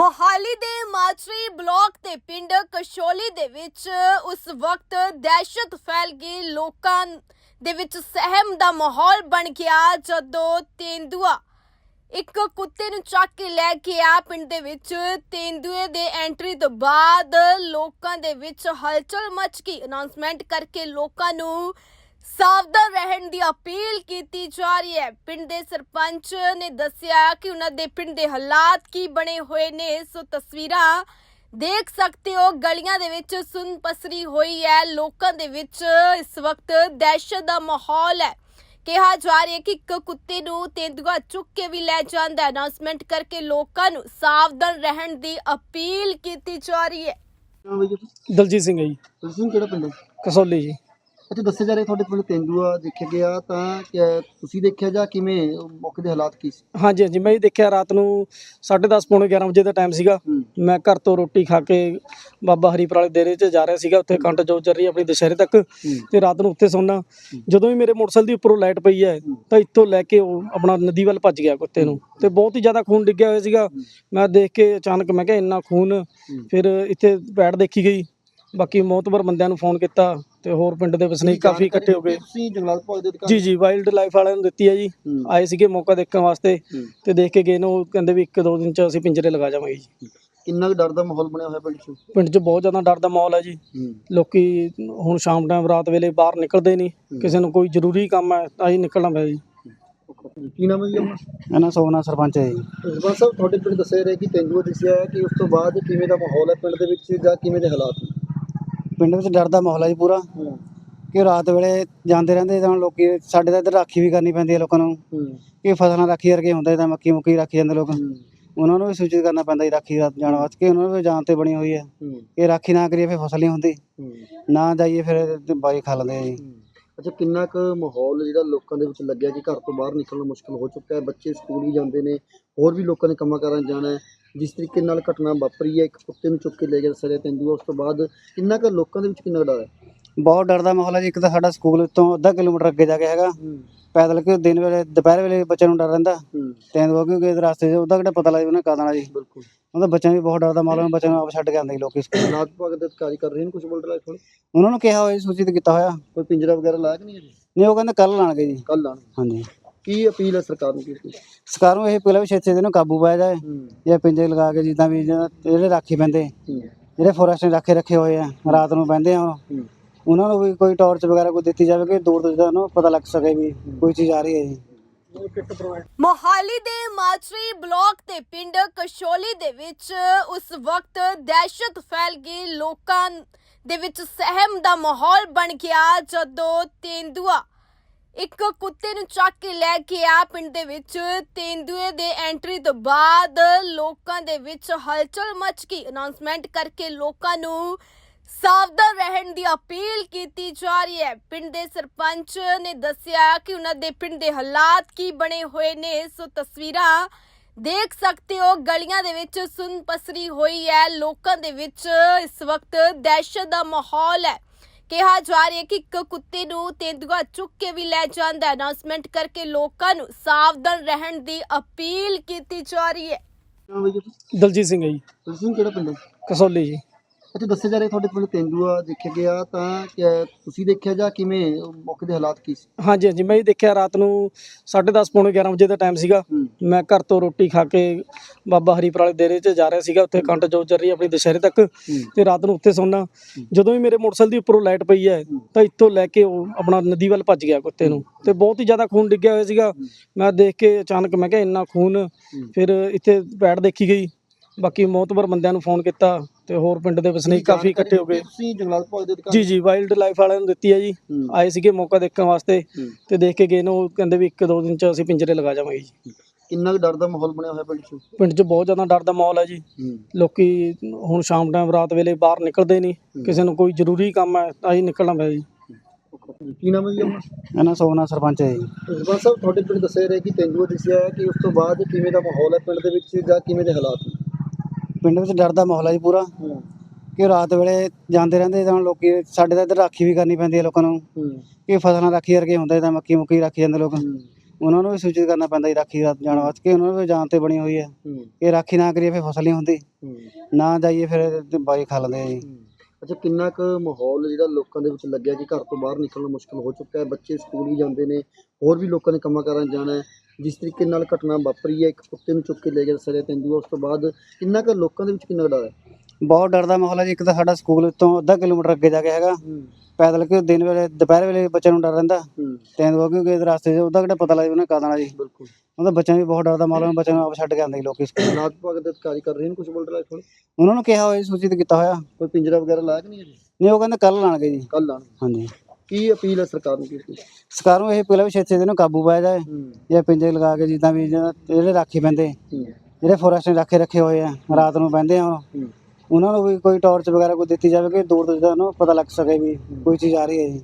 ਮੋਹਾਲੀ ਦੇ ਮਾਚਰੀ ਬਲਾਕ ਦੇ ਪਿੰਡ ਕਸ਼ੋਲੀ ਦੇ ਵਿੱਚ ਉਸ ਵਕਤ ਦਹਿਸ਼ਤ ਫੈਲ ਗਈ। ਲੋਕਾਂ ਦੇ ਵਿੱਚ ਸਹਿਮ ਦਾ ਮਾਹੌਲ ਬਣ ਗਿਆ ਜਦੋਂ ਤੇਂਦੂਆ ਇੱਕ ਕੁੱਤੇ ਨੂੰ ਚੱਕ ਕੇ ਲੈ ਕੇ ਆ ਪਿੰਡ ਦੇ ਵਿੱਚ। ਤੇਂਦੂਏ ਦੇ ਐਂਟਰੀ ਤੋਂ ਬਾਅਦ ਲੋਕਾਂ ਦੇ ਵਿੱਚ ਹਲਚਲ ਮਚ ਗਈ। ਅਨਾਉਂਸਮੈਂਟ ਕਰਕੇ ਲੋਕਾਂ ਨੂੰ ਸਾਵਧਾਨ ਰਹਿਣ ਦੀ ਅਪੀਲ ਕੀਤੀ ਜਾ ਰਹੀ ਹੈ। ਪਿੰਡ ਦੇ ਸਰਪੰਚ ਨੇ ਦੱਸਿਆ ਕਿ ਉਹਨਾਂ ਦੇ ਪਿੰਡ ਦੇ ਹਾਲਾਤ ਕੀ ਬਣੇ ਹੋਏ ਨੇ ਸੋ ਤਸਵੀਰਾਂ ਦੇਖ ਸਕਦੇ ਹੋ। ਗਲੀਆਂ ਦੇ ਵਿੱਚ ਸੁੰਨ ਪਸਰੀ ਹੋਈ ਹੈ। ਲੋਕਾਂ ਦੇ ਵਿੱਚ ਇਸ ਵਕਤ ਦਹਿਸ਼ਤ ਦਾ ਮਾਹੌਲ ਹੈ। ਕਿਹਾ ਜਾ ਰਿਹਾ ਹੈ ਕਿ ਇੱਕ ਕੁੱਤੇ ਨੂੰ ਤੇਂਦੂਆ ਚੁੱਕ ਕੇ ਵੀ ਲੈ ਜਾਂਦਾ ਹੈ। ਅਨਾਉਂਸਮੈਂਟ ਕਰਕੇ ਲੋਕਾਂ ਨੂੰ ਸਾਵਧਾਨ ਰਹਿਣ ਦੀ ਅਪੀਲ ਕੀਤੀ ਜਾ ਰਹੀ ਹੈ। ਦਲਜੀਤ ਸਿੰਘ ਹੈ ਜੀ। ਤੁਸੀਂ ਕਿਹੜਾ ਪਿੰਡ ਹੈ? ਕਸੌਲੀ ਜੀ। ਅੱਛਾ ਦੱਸਿਆ ਜਾ ਰਿਹਾ ਤੁਹਾਡੇ ਪਿੰਡ ਤੇਂਦੂਆ ਦੇਖਿਆ ਗਿਆ ਤਾਂ ਕਿਆ ਤੁਸੀਂ ਦੇਖਿਆ ਜਾਂ ਕਿਵੇਂ ਮੌਕੇ ਦੇ ਹਾਲਾਤ ਕੀ ਸੀ? ਹਾਂਜੀ ਹਾਂਜੀ ਮੈਂ ਇਹ ਦੇਖਿਆ ਰਾਤ ਨੂੰ 10:30 ਪੌਣੇ 11 ਵਜੇ ਦਾ ਟਾਈਮ ਸੀਗਾ। ਹੂੰ। ਮੈਂ ਘਰ ਤੋਂ ਰੋਟੀ ਖਾ ਕੇ ਬਾਬਾ ਹਰੀਪੁਰ ਵਾਲੇ ਡੇਰੇ 'ਚ ਜਾ ਰਿਹਾ ਸੀਗਾ ਉੱਥੇ ਕੰਟ ਜੋ ਚੱਲ ਰਹੀ ਆਪਣੀ ਦੁਸ਼ਹਿਰੇ ਤੱਕ ਤੇ ਰਾਤ ਨੂੰ ਉੱਥੇ ਸੌਣਾ ਜਦੋਂ ਹੀ ਮੇਰੇ ਮੋਟਰਸਾਈਕਲ ਦੀ ਉੱਪਰੋਂ ਲਾਈਟ ਪਈ ਹੈ ਤਾਂ ਇੱਥੋਂ ਲੈ ਕੇ ਉਹ ਆਪਣਾ ਨਦੀ ਵੱਲ ਭੱਜ ਗਿਆ ਕੁੱਤੇ ਨੂੰ। ਤੇ ਬਹੁਤ ਹੀ ਜ਼ਿਆਦਾ ਖੂਨ ਡਿੱਗਿਆ ਹੋਇਆ ਸੀਗਾ। ਮੈਂ ਦੇਖ ਕੇ ਅਚਾਨਕ ਮੈਂ ਕਿਹਾ ਇੰਨਾ ਖੂਨ। ਫਿਰ ਇੱਥੇ ਪੈੜ ਦੇਖੀ ਗਈ। ਬਾਕੀ ਮੌਤਬਰ ਬੰਦਿਆਂ ਨੂੰ ਫੋਨ ਕੀਤਾ ਤੇ ਹੋਰ ਪਿੰਡ ਦੇ ਵਸਨੀਕ ਕਾਫੀ ਇਕੱਠੇ ਹੋ ਗਏ। ਤੁਸੀਂ ਜੰਗਲਾਤ ਵਿਭਾਗ ਦੇ ਅਧਿਕਾਰੀ ਜੀ ਜੀ ਵਾਈਲਡ ਲਾਈਫ ਵਾਲਿਆਂ ਨੂੰ ਦਿੱਤੀ ਹੈ ਜੀ। ਆਏ ਸੀਗੇ ਮੌਕਾ ਦੇਖਣ ਵਾਸਤੇ। ਤੇ ਦੇਖ ਕੇ ਗਏ ਨੇ ਉਹ ਕਹਿੰਦੇ ਵੀ ਇੱਕ ਦੋ ਦਿਨ ਚ ਅਸੀਂ ਪਿੰਜਰੇ ਲਗਾ ਜਾਵਾਂਗੇ ਜੀ। ਕਿੰਨਾ ਕੁ ਡਰ ਦਾ ਮਾਹੌਲ ਬਣਿਆ ਹੋਇਆ ਪਿੰਡ 'ਚ? ਪਿੰਡ 'ਚ ਬਹੁਤ ਜ਼ਿਆਦਾ ਡਰ ਦਾ ਮਾਹੌਲ ਹੈ ਜੀ। ਲੋਕੀ ਹੁਣ ਸ਼ਾਮ ਟਾਈਮ ਰਾਤ ਵੇਲੇ ਬਾਹਰ ਨਿਕਲਦੇ ਨਹੀਂ। ਕਿਸੇ ਨੂੰ ਕੋਈ ਜ਼ਰੂਰੀ ਕੰਮ ਹੈ ਤਾਂ ਹੀ ਨਿਕਲਣਾ ਪਿਆ ਜੀ। ਕੀ ਨਾਮ ਹੈ ਜੀ ਆਪਣਾ? ਇਹਨਾਂ ਸੋਨਾ ਸਰਪੰਚ ਹੈ ਜੀ। ਸਰਪੰਚ ਸਾਹਿਬ ਤੁਹਾਡੇ ਪਿੰਡ ਦੱਸਿਆ ਰਿਹਾ ਕਿ ਤੇਂਦੂਆ ਦਿਸਿਆ ਹੈ ਕਿ ਉਸ ਤੋਂ ਬਾਅਦ ਕਿਵੇਂ ਦਾ ਮਾਹੌਲ ਹੈ ਪਿੰਡ ਦੇ ਵਿੱਚ ਜਾਂ ਕਿਵੇਂ ਦੇ ਹਾਲਾਤ ਨੇ? ਪਿੰਡ ਵਿੱਚ ਡਰ ਦਾ ਮਾਹੌਲ ਹੈ ਜੀ ਪੂਰਾ। ਕਿ ਰਾਤ ਵੇਲੇ ਜਾਂਦੇ ਰਹਿੰਦੇ ਤਾਂ ਲੋਕੀ ਸਾਡੇ ਤਾਂ ਇੱਧਰ ਰਾਖੀ ਵੀ ਕਰਨੀ ਪੈਂਦੀ ਹੈ ਲੋਕਾਂ ਨੂੰ। ਕਿ ਫਸਲਾਂ ਰਾਖੀ ਕਰਕੇ ਹੁੰਦਾ ਤਾਂ ਮੱਕੀ ਮੁੱਕੀ ਰੱਖੀ ਜਾਂਦੇ ਲੋਕ। ਉਹਨਾਂ ਨੂੰ ਵੀ ਸੂਚਿਤ ਕਰਨਾ ਪੈਂਦਾ ਜੀ ਰਾਖੀ ਰਾਤ ਜਾਣ ਵਾਸਤੇ ਕਿ ਉਹਨਾਂ ਨੂੰ ਵੀ ਜਾਨ ਤੇ ਬਣੀ ਹੋਈ ਹੈ ਹੂੰ। ਕਿ ਰਾਖੀ ਨਾ ਕਰੀਏ ਫਿਰ ਫਸਲ ਨਹੀਂ ਹੁੰਦੀ। ਨਾ ਜਾਈਏ ਫਿਰ ਬਾਈ ਖਾ ਲੈਂਦੇ ਆ ਜੀ। ਅੱਛਾ ਕਿੰਨਾ ਕੁ ਮਾਹੌਲ ਜਿਹੜਾ ਲੋਕਾਂ ਦੇ ਵਿੱਚ ਲੱਗਿਆ ਕਿ ਘਰ ਤੋਂ ਬਾਹਰ ਨਿਕਲਣਾ ਮੁਸ਼ਕਲ ਹੋ ਚੁੱਕਾ ਹੈ? ਬੱਚੇ ਸਕੂਲ ਵੀ ਜਾਂਦੇ ਨੇ ਹੋਰ ਵੀ ਲੋਕਾਂ ਨੇ ਕੰਮਾਂ ਕਾਰਾਂ ਜਾਣਾ ਹੈ। ਜਿਸ ਤਰੀਕੇ ਨਾਲ ਘਟਨਾ ਵਾਪਰੀ ਹੈ ਇੱਕ ਕੁੱਤੇ ਨੂੰ ਚੁੱਕ ਕੇ ਲੈ ਗਿਆ ਸਰਿਆ ਤੇਂਦੂਆ ਉਸ ਤੋਂ ਬਾਅਦ ਕਿੰਨਾ ਕੁ ਲੋਕਾਂ ਦੇ ਵਿੱਚ ਕਿੰਨਾ ਡਰ ਹੈ? ਬਹੁਤ ਡਰ ਦਾ ਮਾਹੌਲ ਹੈ ਜੀ। ਇੱਕ ਤਾਂ ਸਾਡਾ ਸਕੂਲ ਤੋਂ ਅੱਧਾ ਕਿਲੋਮੀਟਰ ਅੱਗੇ ਜਾ ਕੇ ਹੈਗਾ। ਪੈਦਲ ਕਿ ਦਿਨ ਵੇਲੇ ਦੁਪਹਿਰ ਵੇਲੇ ਬੱਚਿਆਂ ਨੂੰ ਡਰ ਰਹਿੰਦਾ। ਤੈਨੂੰ ਕਿਉਂਕਿ ਇਸ ਰਸਤੇ 'ਚ ਉਹਦਾ ਕਿਹੜਾ ਪਤਾ ਲੱਗਦਾ ਉਹਨੇ ਕਦ ਆਉਣਾ ਜੀ। ਬਿਲਕੁਲ। ਉਹਦਾ ਬੱਚਿਆਂ ਵੀ ਬਹੁਤ ਡਰ ਦਾ ਮਾਹੌਲ ਹੈ ਬੱਚਿਆਂ ਨੂੰ ਆਪ ਛੱਡ ਕੇ ਆਉਂਦੇ ਲੋਕੀ ਸਕੂਲ। ਜੰਗਲਾਤ ਵਿਭਾਗ ਦੇ ਅਧਿਕਾਰੀ ਕਰ ਰਹੇ ਨੇ ਕੁਝ ਬੋਲ ਰਿਹਾ ਥੋੜੀ ਉਹਨਾਂ ਨੂੰ ਕਿਹਾ ਹੋਇਆ ਸੂਚਿਤ ਕੀਤਾ ਹੋਇਆ। ਕੋਈ ਪਿੰਜਰਾ ਵਗੈਰਾ ਲਾਇਆ ਕਿ ਨਹੀਂ ਨਹੀਂ ਉਹ ਕਹਿੰਦੇ ਕੱਲ ਲਾਣਗੇ ਜੀ। ਕੱਲ ਲਾਣ ਹਾਂਜੀ। ਕੀ ਅਪੀਲ ਹੈ ਸਰਕਾਰ ਨੂੰ ਕੀ ਸਰਕਾਰ ਨੂੰ ਇਹ ਪਹਿਲਾਂ ਵੀ ਛੇਤੀ ਦੇ ਨੂੰ ਕਾਬੂ ਪਾਇਆ ਜਾਏ। ਹੂੰ। ਜਾਂ ਪਿੰਜੇ ਲਗਾ ਕੇ ਜਿੱਦਾਂ ਵੀ ਜਿਹੜਾ- ਰਾਖੀ ਬੰਦੇ ਹੂੰ। ਜਿਹੜੇ ਫੋਰੈਸਟ ਨੇ ਰਾਖੇ ਰੱਖੇ ਹੋਏ ਆ ਰਾਤ ਨੂੰ ਬੰਦੇ ਆ ਉਹ। ਹੂੰ। ਉਹਨਾਂ ਨੂੰ ਵੀ ਕੋਈ ਟਾਰਚ ਵਗੈਰਾ ਕੋਈ ਦਿੱਤੀ ਜਾਵੇ ਕਿ ਦੂਰ ਤੋਂ ਜਿੱਦਾਂ ਨੂੰ ਪਤਾ ਲੱਗ ਸਕੇ ਵੀ ਕੋਈ ਚੀਜ਼ ਆ ਰਹੀ ਹੈ ਜੀ। ਮੋਹਾਲੀ ਦੇ ਮਾਚਰੀ ਬਲਾਕ ਦੇ ਪਿੰਡ ਕਸ਼ੋਲੀ ਦੇ ਵਿੱਚ ਉਸ ਵਕਤ ਦਹਿਸ਼ਤ ਫੈਲ ਗਈ। ਲੋਕਾਂ ਦੇ ਵਿੱਚ ਸਹਿਮ ਦਾ ਮਾਹੌਲ ਬਣ ਗਿਆ ਜਦੋਂ ਤੇਂਦੂਆ ਇੱਕ ਕੁੱਤੇ ਨੂੰ ਚੱਕ ਕੇ ਲੈ ਕੇ ਆ ਪਿੰਡ ਦੇ ਵਿੱਚ ਤੇਂਦੂਏ ਦੇ ਐਂਟਰੀ ਤੋਂ ਬਾਅਦ ਲੋਕਾਂ ਦੇ ਵਿੱਚ ਹਲਚਲ ਮਚ ਗਈ। ਅਨਾਉਂਸਮੈਂਟ ਕਰਕੇ ਲੋਕਾਂ ਨੂੰ ਸਾਵਧਾਨ ਰਹਿਣ ਦੀ ਅਪੀਲ ਕੀਤੀ ਜਾ ਰਹੀ ਹੈ। ਪਿੰਡ ਦੇ ਸਰਪੰਚ ਨੇ ਦੱਸਿਆ ਕਿ ਉਹਨਾਂ ਦੇ ਪਿੰਡ ਦੇ ਹਾਲਾਤ ਕੀ ਬਣੇ ਹੋਏ ਨੇ, ਸੋ ਤਸਵੀਰਾਂ ਦੇਖ ਸਕਦੇ ਹੋ। ਗਲੀਆਂ ਦੇ ਵਿੱਚ ਸੁਨ ਪਸਰੀ ਹੋਈ ਹੈ। ਲੋਕਾਂ ਦੇ ਵਿੱਚ ਇਸ ਵਕਤ ਦਹਿਸ਼ਤ ਦਾ ਮਾਹੌਲ ਹੈ। ਕਿਹਾ ਜਾ ਰਿਹਾ ਹੈ ਕਿ ਇੱਕ ਕੁੱਤੇ ਨੂੰ ਤੇਂਦੂਆ ਚੁੱਕ ਕੇ ਵੀ ਲੈ ਜਾਂਦਾ ਹੈ। ਅਨਾਉਂਸਮੈਂਟ ਕਰਕੇ ਲੋਕਾਂ ਨੂੰ ਸਾਵਧਾਨ ਰਹਿਣ ਦੀ ਅਪੀਲ ਕੀਤੀ ਜਾ ਰਹੀ ਹੈ। ਦਲਜੀਤ ਸਿੰਘ ਹੈ ਜੀ। ਤੁਸੀਂ ਕਿਹੜਾ ਪਿੰਡ ਹੈ ਕਸੌਲੀ ਜੀ। ਅੱਛਾ ਦੱਸਿਆ ਜਾ ਰਿਹਾ ਤੁਹਾਡੇ ਪਿੰਡ ਤੇਂਦੂਆ ਦੇਖਿਆ ਗਿਆ ਤਾਂ ਤੁਸੀਂ ਦੇਖਿਆ ਜਾਂ ਕਿਵੇਂ ਮੌਕੇ ਦੇ ਹਾਲਾਤ ਕੀ ਸੀ? ਹਾਂਜੀ ਹਾਂਜੀ ਮੈਂ ਇਹ ਦੇਖਿਆ ਰਾਤ ਨੂੰ 10:30 ਪੌਣੇ 11 ਵਜੇ ਦਾ ਟਾਈਮ ਸੀਗਾ। ਮੈਂ ਘਰ ਤੋਂ ਰੋਟੀ ਖਾ ਕੇ ਬਾਬਾ ਹਰੀਪੁਰ ਵਾਲੇ ਡੇਰੇ 'ਚ ਜਾ ਰਿਹਾ ਸੀਗਾ ਉੱਥੇ ਕੰਟ ਜੋ ਚੱਲ ਰਹੀ ਆਪਣੀ ਦੁਸ਼ਹਿਰੇ ਤੱਕ। ਤੇ ਰਾਤ ਨੂੰ ਉੱਥੇ ਸੌਣਾ ਜਦੋਂ ਹੀ ਮੇਰੇ ਮੋਟਰਸਾਈਕਲ ਦੀ ਉੱਪਰੋਂ ਲਾਈਟ ਪਈ ਹੈ ਤਾਂ ਇੱਥੋਂ ਲੈ ਕੇ ਉਹ ਆਪਣਾ ਨਦੀ ਵੱਲ ਭੱਜ ਗਿਆ ਕੁੱਤੇ ਨੂੰ। ਤੇ ਬਹੁਤ ਹੀ ਜ਼ਿਆਦਾ ਖੂਨ ਡਿੱਗਿਆ ਹੋਇਆ ਸੀਗਾ। ਮੈਂ ਦੇਖ ਕੇ ਅਚਾਨਕ ਮੈਂ ਕਿਹਾ ਇੰਨਾ ਖੂਨ। ਫਿਰ ਇੱਥੇ ਪੈੜ ਦੇਖੀ ਗਈ। ਬਾਕੀ ਮੌਤਬਰ ਬੰਦਿਆਂ ਨੂੰ ਫੋਨ ਕੀਤਾ। ਤੇ ਹੋਰ ਪਿੰਡ ਦੇ ਵਸਨੀਕ ਕਾਫੀ ਇਕੱਠੇ ਹੋ ਗਏ। ਤੁਸੀਂ ਜੰਗਲਾਤ ਵਿਭਾਗ ਦੇ ਅਧਿਕਾਰੀ। ਜੀ ਜੀ ਵਾਈਲਡ ਲਾਈਫ ਵਾਲਿਆਂ ਨੂੰ ਦਿੱਤੀ ਹੈ ਜੀ। ਆਏ ਸੀਗੇ ਮੌਕਾ ਦੇਖਣ ਵਾਸਤੇ ਤੇ ਦੇਖ ਕੇ ਗਏ ਨੇ ਉਹ ਕਹਿੰਦੇ ਵੀ ਇੱਕ ਦੋ ਦਿਨ ਚ ਅਸੀਂ ਪਿੰਜਰੇ ਲਗਾ ਜਾਵਾਂਗੇ ਜੀ। ਕਿੰਨਾ ਕੁ ਡਰ ਦਾ ਮਾਹੌਲ ਬਣਿਆ ਹੋਇਆ ਪਿੰਡ 'ਚ? ਪਿੰਡ 'ਚ ਬਹੁਤ ਜ਼ਿਆਦਾ ਡਰ ਦਾ ਮਾਹੌਲ ਹੈ ਜੀ। ਲੋਕੀ ਹੁਣ ਸ਼ਾਮ ਟਾਈਮ ਰਾਤ ਵੇਲੇ ਬਾਹਰ ਨਿਕਲਦੇ ਨਹੀਂ। ਕਿਸੇ ਨੂੰ ਕੋਈ ਜ਼ਰੂਰੀ ਕੰਮ ਹੈ ਤਾਂ ਹੀ ਨਿਕਲਣਾ ਪਿਆ ਜੀ। ਕੀ ਨਾਮ ਹੈ ਜੀ ਆਪਣਾ? ਇਹਨਾਂ ਸੋਨਾ ਸਰਪੰਚ ਹੈ ਜੀ। ਸਰਪੰਚ ਸਾਹਿਬ ਤੁਹਾਡੇ ਪਿੰਡ ਦੱਸਿਆ ਰਿਹਾ ਕਿ ਤੇਂਦੂਆ ਦਿਸਿਆ ਹੈ ਕਿ ਉਸ ਤੋਂ ਬਾਅਦ ਕਿਵੇਂ ਦਾ ਮਾਹੌਲ ਹੈ ਪਿੰਡ ਦੇ ਵਿੱਚ ਜਾਂ ਕਿਵੇਂ ਦੇ ਹਾਲਾਤ ਨੇ? ਪਿੰਡ ਵਿੱਚ ਡਰ ਦਾ ਮਾਹੌਲ ਹੈ ਜੀ ਪੂਰਾ। ਕਿ ਰਾਤ ਵੇਲੇ ਜਾਂਦੇ ਰਹਿੰਦੇ ਤਾਂ ਲੋਕੀ ਸਾਡੇ ਤਾਂ ਇੱਧਰ ਰਾਖੀ ਵੀ ਕਰਨੀ ਪੈਂਦੀ ਹੈ ਲੋਕਾਂ ਨੂੰ। ਕਿ ਫਸਲਾਂ ਰਾਖੀ ਕਰਕੇ ਹੁੰਦਾ ਤਾਂ ਮੱਕੀ ਮੁੱਕੀ ਰੱਖੀ ਜਾਂਦੇ ਲੋਕ। ਉਹਨਾਂ ਨੂੰ ਵੀ ਸੂਚਿਤ ਕਰਨਾ ਪੈਂਦਾ ਜੀ ਰਾਖੀ ਰਾਤ ਜਾਣ ਵਾਸਤੇ ਕਿ ਉਹਨਾਂ ਨੂੰ ਵੀ ਜਾਨ ਤੇ ਬਣੀ ਹੋਈ ਹੈ। ਇਹ ਰਾਖੀ ਨਾ ਕਰੀਏ ਫਿਰ ਫਸਲ ਨਹੀਂ ਹੁੰਦੀ। ਨਾ ਜਾਈਏ ਫਿਰ ਬਾਈ ਖਾ ਲੈਂਦੇ ਆ ਜੀ। ਅੱਛਾ ਕਿੰਨਾ ਕੁ ਮਾਹੌਲ ਜਿਹੜਾ ਲੋਕਾਂ ਦੇ ਵਿੱਚ ਲੱਗਿਆ ਕਿ ਘਰ ਤੋਂ ਬਾਹਰ ਨਿਕਲਣਾ ਮੁਸ਼ਕਲ ਹੋ ਚੁੱਕਾ ਹੈ ਬੱਚੇ ਸਕੂਲ ਵੀ ਜਾਂਦੇ ਨੇ ਹੋਰ ਵੀ ਲੋਕਾਂ ਨੇ ਕੰਮਾਂ ਕਾਰਾਂ ਜਾਣਾ ਹੈ ਜਿਸ ਤਰੀਕੇ ਨਾਲ ਘਟਨਾ ਵਾਪਰੀ ਹੈ ਇੱਕ ਕੁੱਤੇ ਨੂੰ ਚੁੱਕ ਕੇ ਲੈ ਗਿਆ ਸਰਿਆ ਤੇਂਦੂਆ ਉਸ ਤੋਂ ਬਾਅਦ ਕਿੰਨਾ ਕੁ ਲੋਕਾਂ ਦੇ ਵਿੱਚ ਕਿੰਨਾ ਕੁ ਡਰ ਹੈ? ਬਹੁਤ ਡਰ ਦਾ ਮਾਹੌਲ ਹੈ ਜੀ ਇੱਕ ਤਾਂ ਸਾਡਾ ਸਕੂਲ ਤੋਂ ਅੱਧਾ ਕਿਲੋਮੀਟਰ ਅੱਗੇ ਜਾ ਕੇ ਹੈਗਾ। ਪੈਦਲ ਕਿ ਦਿਨ ਵੇਲੇ ਦੁਪਹਿਰ ਵੇਲੇ ਬੱਚਿਆਂ ਨੂੰ ਡਰ ਰਹਿੰਦਾ। ਤੈਨੂੰ ਕਿਉਂਕਿ ਇਸ ਰਸਤੇ 'ਚ ਉਹਦਾ ਕਿਹੜਾ ਪਤਾ ਲੱਗਦਾ ਉਹਨੇ ਕਦ ਆਉਣਾ ਜੀ। ਬਿਲਕੁਲ। ਉਹਦਾ ਬੱਚਿਆਂ ਵੀ ਬਹੁਤ ਡਰਦਾ ਮਾਹੌਲ ਹੈ ਬੱਚਿਆਂ ਨੂੰ ਆਪ ਛੱਡ ਕੇ ਆਉਂਦੇ ਲੋਕੀ ਸਕੂਲ ਰਾਤ ਵਿਭਾਗ ਦੇ ਅਧਿਕਾਰੀ ਕਰ ਰਹੇ ਨੇ ਕੁਝ ਬੋਲ ਰਿਹਾ ਕੋਲ ਉਹਨਾਂ ਨੂੰ ਕਿਹਾ ਹੋਇਆ ਜੀ, ਸੂਚਿਤ ਕੀਤਾ ਹੋਇਆ। ਕੋਈ ਪਿੰਜਰਾ ਵਗੈਰਾ ਲਾਇਆ ਕਿ ਨਹੀਂ ਅਜੇ? ਨਹੀਂ ਉਹ ਕਹਿੰਦੇ ਕੱਲ ਲਾਣਗੇ ਜੀ। ਕੱਲ ਲਾਣ ਹਾਂਜੀ। ਕੀ ਅਪੀਲ ਹੈ ਸਰਕਾਰ ਨੂੰ ਕੀ? ਸਰਕਾਰ ਨੂੰ ਇਹ ਪਹਿਲਾਂ ਵੀ ਛੇਤੀ ਇਹਨੂੰ ਕਾਬੂ ਪਾਇਆ ਜਾਏ। ਹੂੰ। ਜਾਂ ਪਿੰਜੇ ਲਗਾ ਕੇ ਜਿੱਦਾਂ ਵੀ ਜਿਹੜਾ- ਜਿਹੜੇ ਰਾਖੀ ਪੈਂਦੇ ਹੂੰ। ਜਿਹੜੇ ਫੋਰੈਸਟ ਨੇ ਰਾਖੇ ਰੱਖੇ ਹੋਏ ਆ ਰਾਤ ਨੂੰ ਪੈਂਦੇ ਆ ਉਹ। ਹੂੰ। ਉਹਨਾਂ ਨੂੰ ਵੀ ਕੋਈ ਟਾਰਚ ਵਗੈਰਾ ਕੋਈ ਦਿੱਤੀ ਜਾਵੇ ਕਿ ਦੂਰ ਤੋਂ ਜਿੱਦਾਂ ਉਹਨੂੰ ਪਤਾ ਲੱਗ ਸਕੇ ਵੀ ਕੋਈ ਚੀਜ਼ ਆ ਰਹੀ ਹੈ ਜੀ।